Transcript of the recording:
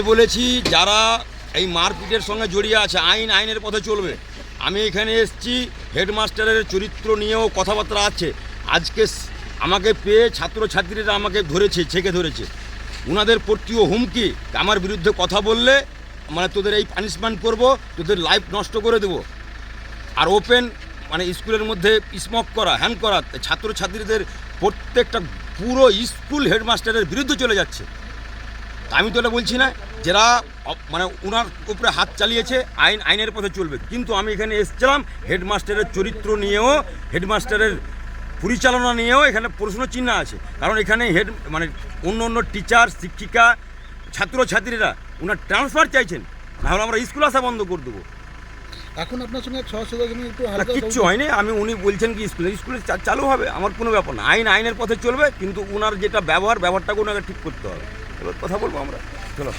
বলেছি, যারা এই মারপিটের সঙ্গে জড়িয়ে আছে, আইন আইনের পথে চলবে। আমি এখানে এসেছি, হেডমাস্টারের চরিত্র নিয়েও কথাবার্তা আছে। আজকে আমাকে পেয়ে ছাত্রছাত্রীরা আমাকে ধরেছে, ছেকে ধরেছে। ওনাদের প্রতিও হুমকি, আমার বিরুদ্ধে কথা বললে মানে তোদের এই পানিশমেন্ট করব, তোদের লাইফ নষ্ট করে দেবো। আর ওপেন মানে স্কুলের মধ্যে স্মক করা হ্যান করা, ছাত্রছাত্রীদের প্রত্যেকটা পুরো স্কুল হেডমাস্টারের বিরুদ্ধে চলে যাচ্ছে। আমি তো এটা বলছি না যারা মানে ওনার উপরে হাত চালিয়েছে আইন আইনের পথে চলবে। কিন্তু আমি এখানে এসেছিলাম হেডমাস্টারের চরিত্র নিয়েও হেডমাস্টারের পরিচালনা নিয়েও এখানে প্রশ্ন চিহ্ন আছে। কারণ এখানে হেড মানে অন্য অন্য টিচার শিক্ষিকা ছাত্রছাত্রীরা ওনার ট্রান্সফার চাইছেন নাহলে আমরা স্কুল আসা বন্ধ করে দেবো। এখন আপনার সঙ্গে কিচ্ছু হয়নি আমি উনি বলছেন কি স্কুলে স্কুলে চালু হবে আমার কোনো ব্যাপার না। আইন আইনের পথে চলবে কিন্তু ওনার যেটা ব্যবহার ব্যবহারটাকে ওনাকে ঠিক করতে হবে। এবার কথা বলব আমরা। চলো।